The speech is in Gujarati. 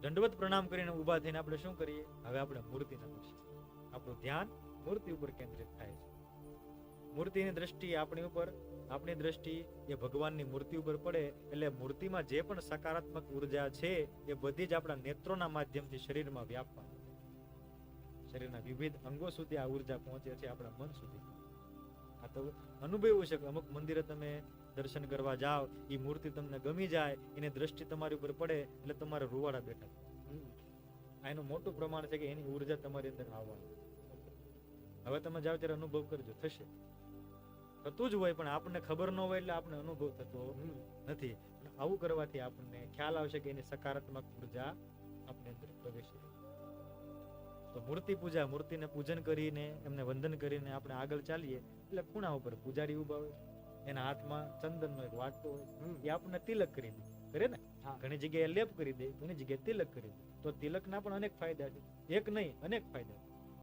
દંડવત પ્રણામ કરીને ઊભા થઈને આપણે શું કરીએ? હવે આપણે મૂર્તિ નમસ્કાર આપણું ધ્યાન મૂર્તિ ઉપર કેન્દ્રિત થાય છે. મૂર્તિની દ્રષ્ટિ આપણી ઉપર, આપણી દ્રષ્ટિ એ ભગવાનની મૂર્તિ ઉપર પડે, એટલે મૂર્તિમાં જે પણ સકારાત્મક ઊર્જા છે, એ બધી જ આપણા નેત્રોના માધ્યમથી શરીરમાં વ્યાપવા શરીરના વિવિધ અંગો સુધી આ ઊર્જા પહોંચે છે આપણા મન સુધી. અનુભવ્યું છે કે અમુક મંદિરે તમે દર્શન કરવા જાઓ એ મૂર્તિ તમને ગમી જાય એની દ્રષ્ટિ તમારી ઉપર પડે એટલે તમારે રૂવાડા બેઠા. આ એનું મોટું પ્રમાણ છે કે એની ઊર્જા તમારી અંદર આવવાની. હવે તમે જાઓ ત્યારે અનુભવ કરજો થશે. થતું જ હોય પણ આપણને ખબર ન હોય એટલે આપણે અનુભવ થતો નથી. આવું કરવાથી આપણને ખ્યાલ આવશે કે એની સકારાત્મક ઊર્જા આપણી અંદર પ્રવેશે. તો મૂર્તિ પૂજા મૂર્તિને પૂજન કરીને એમને વંદન કરીને આપણે આગળ ચાલીએ એટલે ખૂણા ઉપર પૂજારી ઊભા હોય. એના હાથમાં ચંદનનો એક વાટકો હોય. એ આપણને તિલક કરી દે. કરે ને? ઘણી જગ્યાએ લેપ કરી દે ઘણી જગ્યાએ તિલક કરી દે. તો તિલકના પણ અનેક ફાયદા છે. એક નહીં અનેક ફાયદા